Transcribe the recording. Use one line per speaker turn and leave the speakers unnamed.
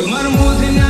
তোমার মধ্যে